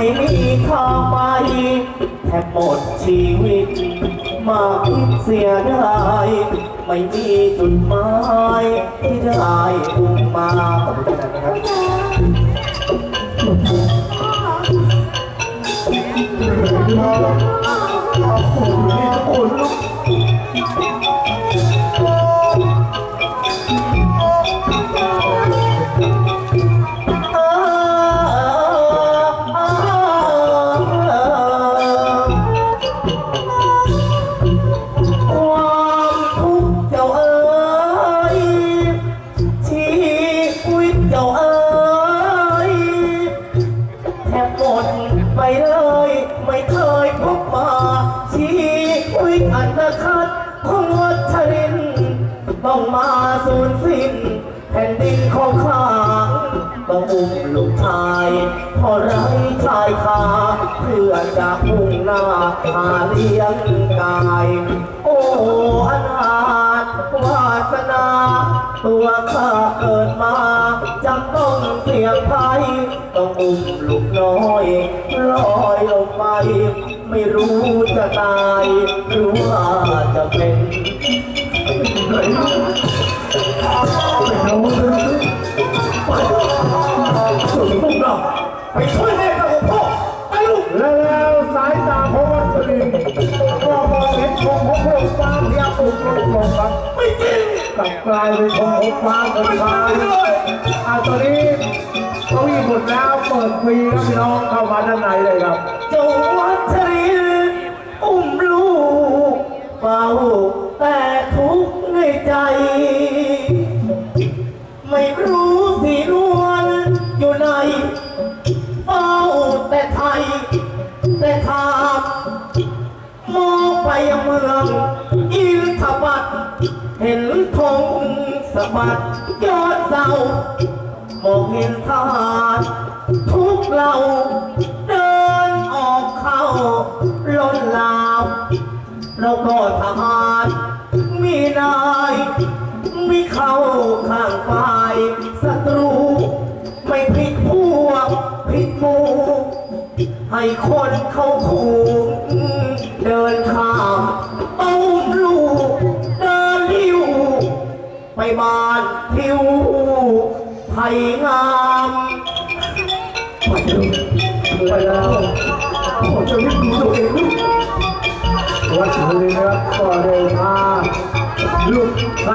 ไม่มีค่าไปแทบหมดชีวิต มาคิดเสียดายไม่มีจุดหมายที่ได้อุ้มมาขอบคุณนะครับความ คัดของวัชริน ต้องมาสูญสิ้น แผ่นดินของข้าต้องอุ้มลูกชายพอไร้ชายคาเพื่อจะมุ่งหน้าหาเลี้ยงกาย โอ้อนาถวาสนา ตัวข้าเกิดมาจำต้องเสี่ยงภัยต้องอุ้มลูกน้อยลอ ไม่รู้จะตายหรือว่าจะเป็นสุดลูกเราไปช่วยแม่กับพ่อไปลูกแล้วสายตาของวัชรินทร์ก็มองเห็นธงของพวกฟ้าพยักอุกลงลงครับไม่จริงกลับกลายเป็นธงของฟ้าคนไทยอ่าตอนนี้เขาอีหมดแล้วเปิดฟรีครับพี่น้องเข้ามาด้านในเลยครับ ไปเมืองอินทบัตเห็นธงสะบัดยอดเสามองเห็นทหารทุกเหล่าเดินออกเข้าล้นลาวเราก็ทหารมีนายมีเข้าข้างฝ่ายศัตรู ไม่ผิดพวกผิดหมู่ให้คนเขาขู่ เดินข้ามเอาลูกเดินลิ้วไปบ้านทิวไผ่งามไปลูกไปแล้วผมจะวิ่งดูตัวเองลูกวัชรินทร์นะครับก็ได้พาลูก